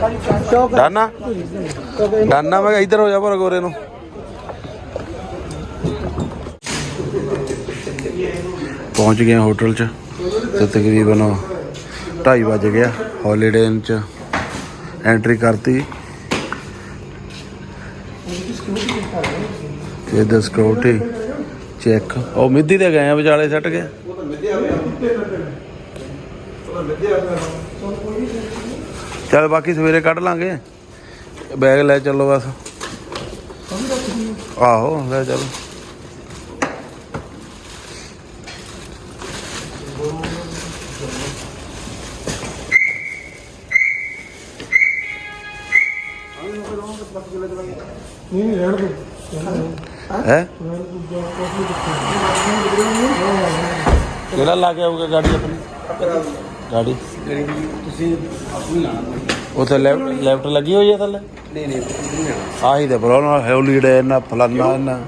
ਡਾਨਾ? ਡਾਨਾ, ਮੈਂ ਕਿਹਾ ਇੱਧਰ ਹੋ ਜਾ ਪਰ ਗੋਰੇ ਪਹੁੰਚ ਗਏ ਹੋਟਲ 'ਚ, ਤੇ ਤਕਰੀਬਨ 2:30 ਵਜ ਗਿਆ ਹੌਲੀਡੇ ਇਨ 'ਚ ਐਂਟਰੀ ਕਰਤੀ। ਇਹ ਦਾ ਸਿਕਿਉਰਿਟੀ ਚੈੱਕ ਉਹ ਮਿੱਧੀ ਤੇ ਗਏ ਆ ਵਿਚਾਲੇ ਸੱਟ ਗਿਆ ਚਲ ਬਾਕੀ ਸਵੇਰੇ ਕੱਢ ਲਾਂਗੇ। ਬੈਗ ਲੈ ਚੱਲੋ ਬਸ। ਆਹੋ, ਲੈ ਚੱਲ। ਨਹੀਂ ਰਹਿਣ ਦੋ ਹੈ? ਕਿਹੜਾ ਲਾ ਕੇ ਆਊਗਾ ਗਾੜੀ ਆਪਣੀ? ਗਾੜੀ। ਤੁਸੀਂ ਆਪਣੀ ਲਾਣਾ। ਉਥੇ ਲੈਫਟ ਲੱਗੀ ਹੋਈ ਹੈ ਥੱਲੇ? ਨਹੀਂ ਨਹੀਂ ਨਹੀਂ ਆਹੀ ਤੇ ਬਰੋਨਾ ਹੈਵਲੀਡੇ ਇਹਨਾਂ ਫਲਾਨਾ ਇਹਨਾਂ।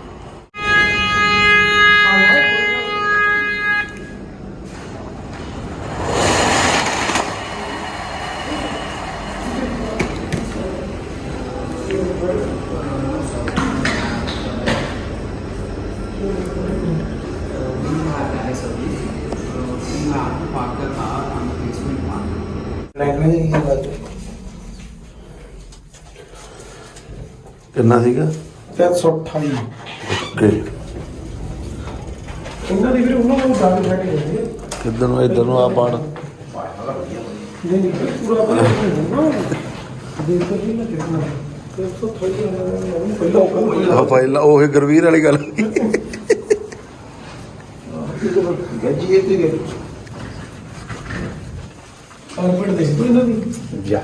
ਲੈਣਾ ਜੀ ਇਹ ਬਾਤ ਕਿੰਨਾ ਸੀਗਾ? 328 ਓਕੇ। ਇਹਨਾਂ ਦੀ ਵੀਰੇ? ਉਹਨਾਂ ਨੂੰ ਬੈਠ ਗਈ ਹੈ ਕਿੱਧਰ ਨੂੰ ਇੱਧਰ ਨੂੰ ਆ ਪੜ ਨਹੀਂ ਨਹੀਂ ਪੂਰਾ ਬਣਾ ਨਾ ਦੇਖੋ ਜੀ ਨਾ ਕਿੰਨਾ 328 ਉਹ ਪਹਿਲਾਂ ਉਹ ਪਹਿਲਾਂ ਉਹ ਗਰਵੀਰ ਵਾਲੀ ਗੱਲ। ਗੱਜੀ ਇਹ ਤੇ ਗਏ। ਕਾਰਪੇਟ ਦੇਖ ਤੋ ਇਹਨਾਂ ਦੀ। ਜਾ।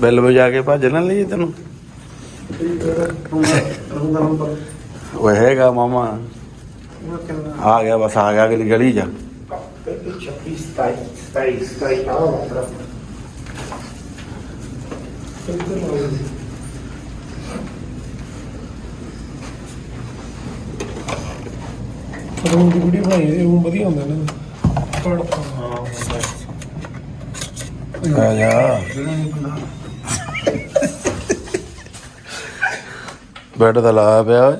ਬੈਲ ਵਜਾ ਕੇ ਭੱਜ ਨਾ ਲਈ ਤੈਨੂੰ। ਉਹ ਹੈਗਾ ਮਾਮਾ। ਆ ਗਿਆ ਬਸ ਆ ਗਿਆ ਅਗਲੀ ਗਲੀ ਜਾ 26 27 27 27 ਆ ਮਾਤਰਾ ਇੱਧਰ ਲਾਓ ਜੀ ਰੂਮ ਦੀ ਵੀਡੀਓ ਬਣਾਈ ਹੈ ਰੂਮ ਵਧੀਆ ਹੁੰਦਾ ਦਾ। ਪੜਤਾ ਆ ਜਾ। ਬੈੱਡ ਤੇ ਲਾਇਆ ਪਿਆ ਓਏ।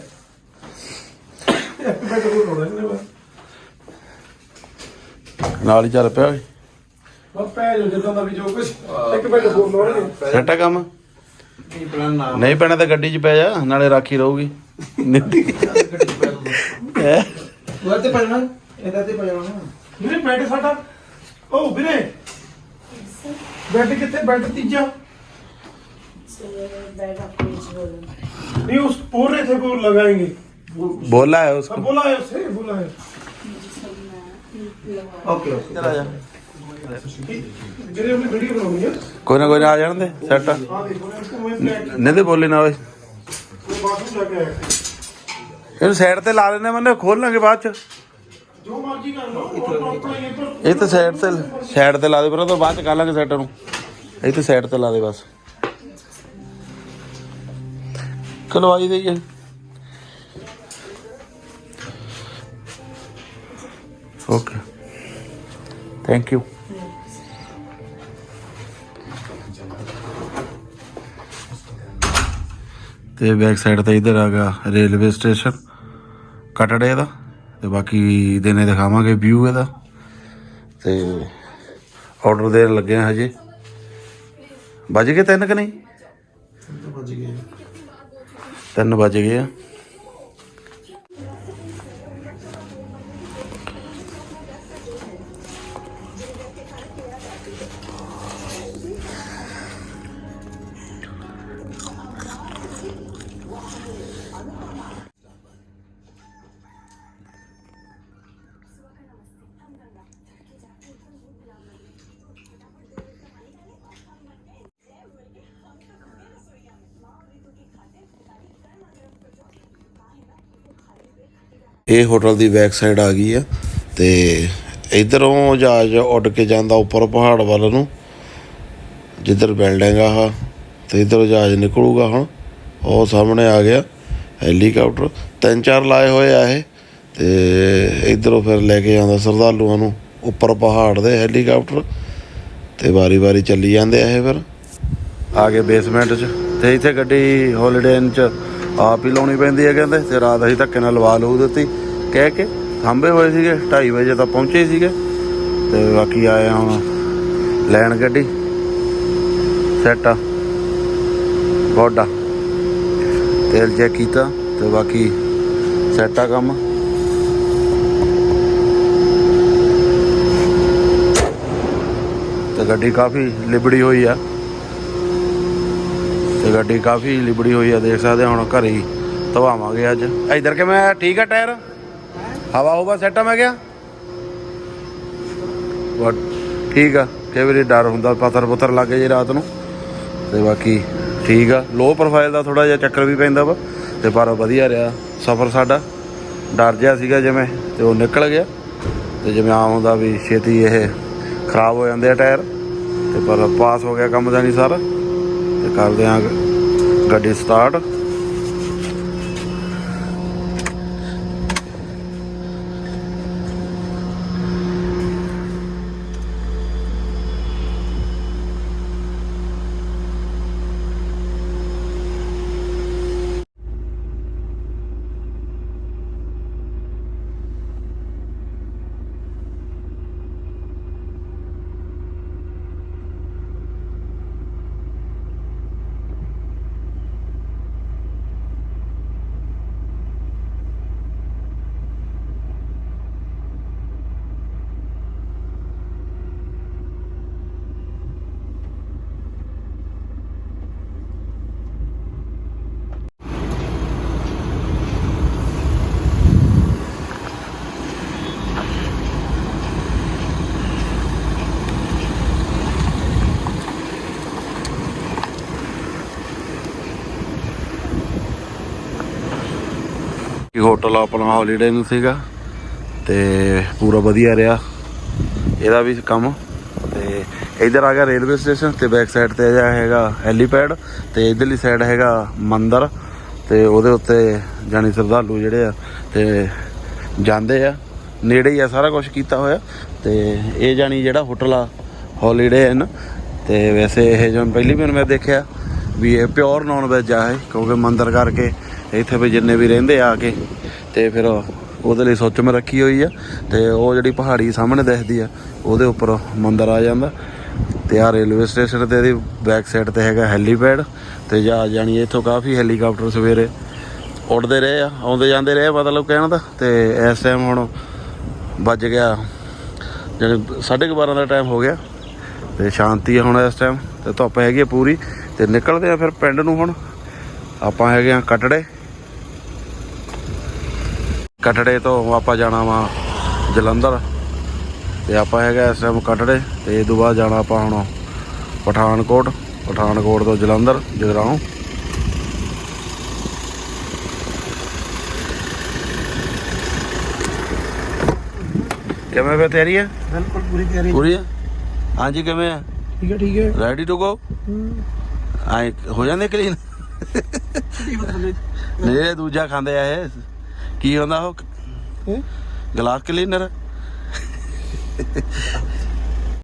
ਇੱਕ ਬੈਡ ਕੋਲ ਹੋਣਾ ਇਹਨੇ ਬਸ ਨਾਲ ਹੀ ਚੱਲ ਪਿਆ ਓਏ। ਬਸ ਪੈ ਜੋ ਜਦੋਂ ਦਾ ਵੀ ਜੋ ਕੁਝ ਇੱਕ ਬੈਡ ਕੋਲ ਲਾਉਣਗੇ। ਸੈੱਟ ਆ ਕੰਮ? ਕੀ ਪਲਾਨ ਨਾ ਨਹੀਂ ਪੈਣਾ ਤਾਂ ਗੱਡੀ 'ਚ ਪੈ ਜਾ ਨਾਲੇ ਰਾਖੀ ਰਹੂਗੀ। ਨਿੱਤੀ ਹੈਂ? ਉਹ ਤੇ ਇਹਦਾ ਤੇ ਨਾ ਵੀਰੇ ਬੈਡ ਸਾਡਾ। ਉਹ ਵੀਰੇ। ਬੈਡ ਕਿੱਥੇ? ਬੈਡ ਤੀਜਾ। बैग आपको नीचे पूरे लगाएंगे बोला है उसको बोला है उसे बोला है सब मैं लगवा ਓਕੇ ਓਕੇ। ਚਲਾ ਜਾ। ਜਿਹੜੇ ਉਹਨੇ ਵੀਡੀਓ ਬਣਾਉਣੀ ਹੈ ਕੋਈ ਨਾ ਕੋਈ ਨਾ ਆ ਜਾਣ ਦੇ ਸੈੱਟ ਆ। ਦੇਖੋ ਨਾ ਨਹੀਂ ਬੋਲੇ ਨਾ ਇਹਨੂੰ ਸਾਈਡ ਤੇ ਲਾ ਲੈਨੇ ਮੈਨੇ ਖੋਲ ਲਾਂਗੇ ਬਾਅਦ ਚ। जो मर्जी कर लो ये पर ਇਹ ਤਾਂ ਸਾਈਡ ਤੇ ਸਾਈਡ ਤੇ ਲਾ ਦੇ ਪਰ ਉਹ ਤੋਂ ਬਾਅਦ ਚ ਕਰ ਲਾਂਗੇ ਸੈੱਟ ਨੂੰ। ਇਹ ਤਾਂ ਸਾਈਡ ਤੇ ਲਾ ਦੇ ਬਸ। ਖਲਵਾਈ ਦੇ ਹੈ ਓਕੇ ਥੈਂਕ ਯੂ ਤੇ ਬੈਕ ਸਾਈਡ ਤੇ ਇਧਰ ਆ ਗਿਆ ਰੇਲਵੇ ਸਟੇਸ਼ਨ ਕਟੜੇ ਦਾ ਤੇ ਬਾਕੀ ਦਿਨੇ ਦਿਖਾਵਾਂਗੇ ਵਿਊ ਇਹਦਾ। ਤੇ ਆਰਡਰ ਦੇਣ ਲੱਗੇ ਹਜੇ। ਵੱਜ ਗਏ ਤਿੰਨ ਕਿ ਨਹੀਂ? ਵੱਜ ਗਏ। ਤਿੰਨ ਵੱਜ ਗਏ ਆ। ਇਹ ਹੋਟਲ ਦੀ ਬੈਕ ਸਾਈਡ ਆ ਗਈ ਆ ਤੇ ਇਧਰੋਂ ਜਹਾਜ਼ ਉੱਡ ਕੇ ਜਾਂਦਾ ਉੱਪਰ ਪਹਾੜ ਵੱਲ ਨੂੰ, ਜਿੱਧਰ ਬਿਲਡਿੰਗ ਆ ਆਹ, ਤੇ ਇਧਰੋਂ ਜਹਾਜ਼ ਨਿਕਲੂਗਾ ਹੁਣ, ਉਹ ਸਾਹਮਣੇ ਆ ਗਿਆ ਹੈਲੀਕਾਪਟਰ ਤਿੰਨ ਚਾਰ ਲਾਏ ਹੋਏ ਆ ਇਹ, ਤੇ ਇਧਰੋਂ ਫਿਰ ਲੈ ਕੇ ਜਾਂਦਾ ਸ਼ਰਧਾਲੂਆਂ ਨੂੰ ਉੱਪਰ ਪਹਾੜ ਦੇ ਹੈਲੀਕਾਪਟਰ ਤੇ ਵਾਰੀ-ਵਾਰੀ ਚੱਲੀ ਜਾਂਦੇ ਆ ਇਹ ਫਿਰ। ਆ ਗਏ ਬੇਸਮੈਂਟ 'ਚ, ਤੇ ਇੱਥੇ ਗੱਡੀ ਹੌਲੀਡੇ 'ਚ ਆਪ ਹੀ ਲਾਉਣੀ ਪੈਂਦੀ ਹੈ ਕਹਿੰਦੇ, ਤੇ ਰਾਤ ਅਸੀਂ ਧੱਕੇ ਨਾਲ ਲਵਾ ਲੂ ਦਿੱਤੀ। ਕਹਿ ਕੇ ਥੰਬੇ ਹੋਏ ਸੀਗੇ 2:30 ਵਜੇ ਤਾਂ ਪਹੁੰਚੇ ਸੀਗੇ। ਤੇ ਬਾਕੀ ਆਏ ਹੁਣ ਲੈਣ ਗੱਡੀ। ਸੈੱਟ ਆ। ਗੋਡਾ ਤੇਲ ਚੈੱਕ ਕੀਤਾ ਤੇ ਬਾਕੀ ਸੈੱਟ ਆ ਕੰਮ। ਤੇ ਗੱਡੀ ਕਾਫੀ ਲਿਬੜੀ ਹੋਈ ਆ। ਤੇ ਗੱਡੀ ਕਾਫੀ ਲਿਬੜੀ ਹੋਈ ਆ, ਦੇਖ ਸਕਦੇ ਹੁਣ ਘਰੇ ਹੀ ਧਵਾਵਾਂਗੇ ਅੱਜ। ਇਧਰ ਕਿਵੇਂ ਠੀਕ ਆ ਟਾਇਰ? ਹਵਾ ਹੋਵਾ ਸੈੱਟ ਆ ਮੈਂ ਗਿਆ ਬਟ ਠੀਕ ਆ ਕਈ ਵਾਰੀ ਡਰ ਹੁੰਦਾ, ਪੱਥਰ ਪੁੱਥਰ ਲੱਗੇ ਜੇ ਰਾਤ ਨੂੰ। ਤੇ ਬਾਕੀ ਠੀਕ ਆ ਲੋ ਪ੍ਰੋਫਾਈਲ ਦਾ ਥੋੜਾ ਜਿਹਾ ਚੱਕਰ ਵੀ ਪੈਂਦਾ ਵਾ। ਤੇ ਪਰ ਵਧੀਆ ਰਿਹਾ ਸਫ਼ਰ ਸਾਡਾ। ਡਰ ਜਿਹਾ ਸੀਗਾ ਜਿਵੇਂ, ਤੇ ਉਹ ਨਿਕਲ ਗਿਆ। ਤੇ ਜਿਵੇਂ ਆਮ ਹੁੰਦਾ ਵੀ ਛੇਤੀ ਇਹ ਖਰਾਬ ਹੋ ਜਾਂਦੇ ਆ ਟਾਇਰ। ਤੇ ਪਰ ਪਾਸ ਹੋ ਗਿਆ ਕੰਮ ਦਾ ਨਹੀਂ ਸਾਰਾ। ਤੇ ਕਰਦੇ ਆ ਗੱਡੀ ਸਟਾਰਟ ਹੋਟਲ ਆਪਣਾ ਹੌਲੀਡੇ ਨੂੰ ਸੀਗਾ ਤੇ ਪੂਰਾ ਵਧੀਆ ਰਿਹਾ। ਇਹਦਾ ਵੀ ਕੰਮ। ਤੇ ਇਧਰ ਆ ਗਿਆ ਰੇਲਵੇ ਸਟੇਸ਼ਨ ਤੇ ਬੈਕ ਸਾਈਡ ਤੇ ਜਾ ਹੈਗਾ ਹੈਲੀਪੈਡ ਤੇ ਇਧਰਲੀ ਸਾਈਡ ਹੈਗਾ ਮੰਦਰ ਤੇ ਉਹਦੇ ਉੱਤੇ ਜਾਨੀ ਸ਼ਰਧਾਲੂ ਜਿਹੜੇ ਆ ਤੇ ਜਾਂਦੇ ਆ। ਨੇੜੇ ਹੀ ਆ, ਸਾਰਾ ਕੁਝ ਕੀਤਾ ਹੋਇਆ। ਤੇ ਇਹ ਜਾਨੀ ਜਿਹੜਾ ਹੋਟਲ ਆ ਹੌਲੀਡੇ ਇਨ ਤੇ ਵੈਸੇ ਇਹ ਜੋ ਪਹਿਲੀ ਵਾਰ ਮੈਂ ਦੇਖਿਆ ਵੀ ਇਹ ਪਿਓਰ ਨੌਨ ਵੈਜ ਆ ਇਹ, ਕਿਉਂਕਿ ਮੰਦਰ ਕਰਕੇ ਇੱਥੇ ਵੀ ਜਿੰਨੇ ਵੀ ਰਹਿੰਦੇ ਆ ਕੇ, ਤੇ ਫਿਰ ਉਹਦੇ ਲਈ ਸੋਚ ਮੈਂ ਰੱਖੀ ਹੋਈ ਆ, ਤੇ ਉਹ ਜਿਹੜੀ ਪਹਾੜੀ ਸਾਹਮਣੇ ਦਿਖਦੀ ਆ, ਉਹਦੇ ਉੱਪਰ ਮੰਦਰ ਆ ਜਾਂਦਾ। ਤੇ ਆ ਰੇਲਵੇ ਸਟੇਸ਼ਨ ਤੇ ਇਹਦੀ ਬੈਕ ਸਾਈਡ ਤੇ ਹੈਗਾ ਹੈਲੀਪੈਡ, ਤੇ ਜਾ ਜਾਣੀ ਇੱਥੋਂ ਕਾਫੀ ਹੈਲੀਕਾਪਟਰ ਸਵੇਰੇ ਉੱਡਦੇ ਰਹੇ ਆ, ਆਉਂਦੇ ਜਾਂਦੇ ਰਹੇ ਮਤਲਬ ਕਹਿਣ ਦਾ, ਤੇ ਇਸ ਟਾਈਮ ਹੁਣ ਵੱਜ ਗਿਆ, ਜਾਣੀ 12:30 ਦਾ ਟਾਈਮ ਹੋ ਗਿਆ, ਤੇ ਸ਼ਾਂਤੀ ਆ ਹੁਣ ਇਸ ਟਾਈਮ ਤੇ ਧੁੱਪ ਹੈਗੀ ਆ ਪੂਰੀ, ਤੇ ਨਿਕਲਦੇ ਆ ਫਿਰ ਪਿੰਡ ਨੂੰ ਹੁਣ। ਆਪਾਂ ਹੈਗੇ ਆ ਕਟੜੇ ਕਟੜੇ ਤੋਂ ਆਪਾਂ ਜਾਣਾ ਵਾ ਜਲੰਧਰ। ਤੇ ਆਪਾਂ ਹੈਗਾ ਇਸ ਟਾਈਮ ਕਟੜੇ ਤੇ ਇਹ ਤੋਂ ਬਾਅਦ ਜਾਣਾ ਆਪਾਂ ਹੁਣ ਪਠਾਨਕੋਟ। ਪਠਾਨਕੋਟ ਤੋਂ ਜਲੰਧਰ ਜਗਰਾਉਂ ਕਿਵੇਂ ਫੇ ਤਿਆਰੀ ਹੈ ਬਿਲਕੁਲ ਪੂਰੀ ਤਿਆਰੀ ਪੂਰੀ ਹੈ ਹਾਂਜੀ ਕਿਵੇਂ ਆ? ਠੀਕ ਹੈ ਠੀਕ ਹੈ ਰੈਡੀ ਟੂ ਗੋ ਆਏ ਹੋ ਜਾਂਦੇ ਕਲੀਨ ਨਹੀਂ ਇਹ ਦੂਜਾ ਖਾਂਦੇ ਆ ਇਹ। ਕੀ ਹੁੰਦਾ ਉਹ? Glass cleaner